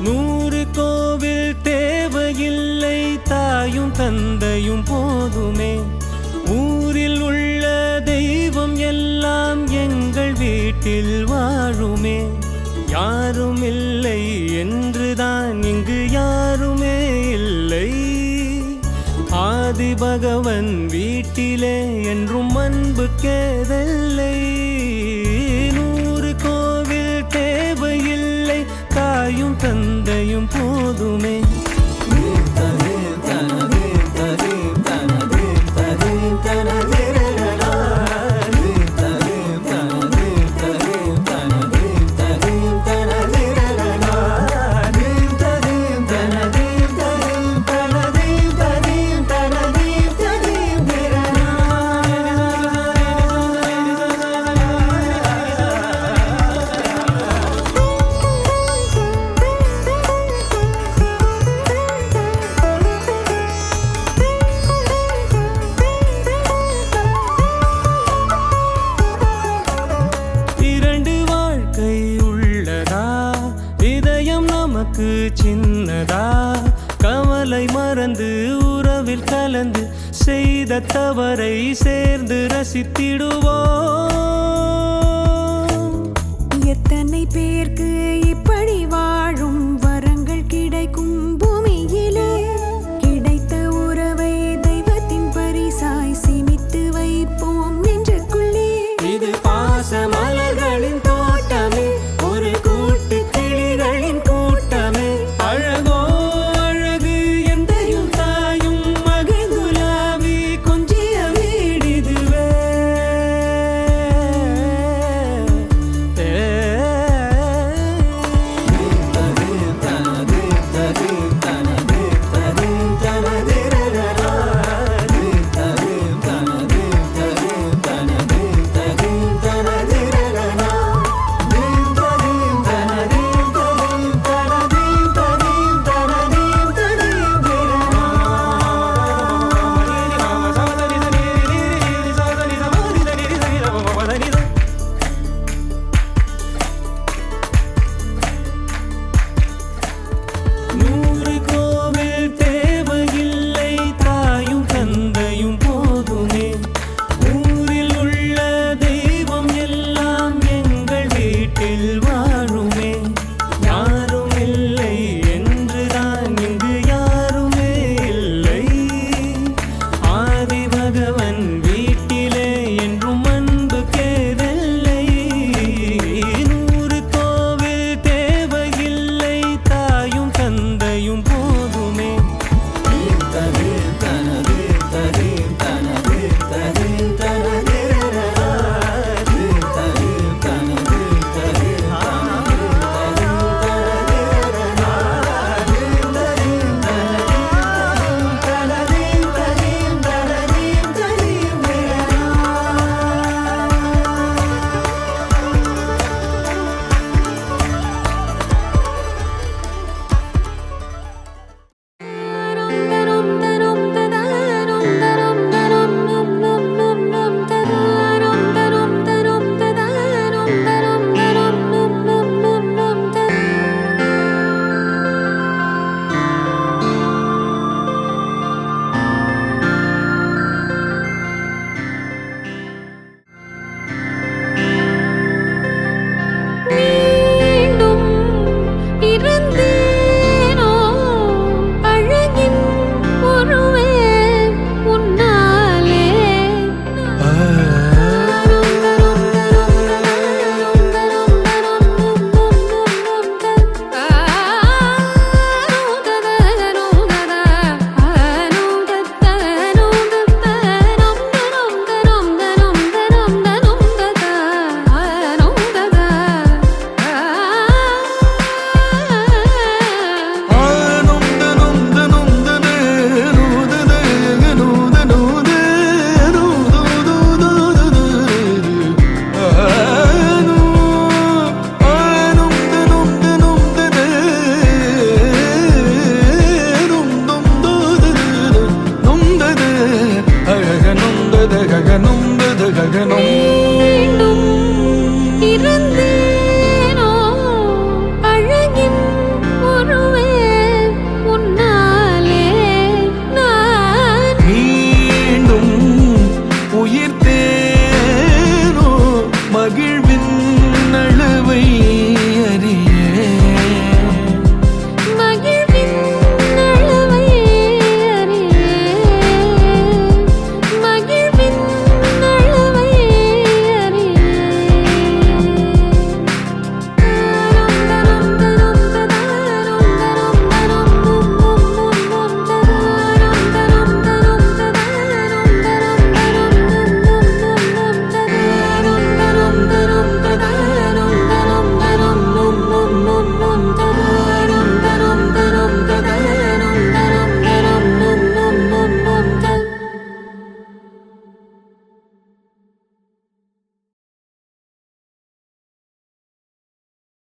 நூறு கோவில் தேவையில்லை தாயும் தந்தையும் போதுமே. ஊரில் உள்ள தெய்வம் எல்லாம் எங்கள் வீட்டில் வாழுமே. யாரும் இல்லை என்றுதான் இங்கு யாருமே இல்லை. ஆதி பகவன் வீட்டிலே என்றும் அன்பு கேதல்லை கலந்து செய்த தவறை சேர்ந்து ரசித்திடுவோ எத்தனை பேருக்கு இப்படி வாழும் வரங்கள் கிடைக்கும்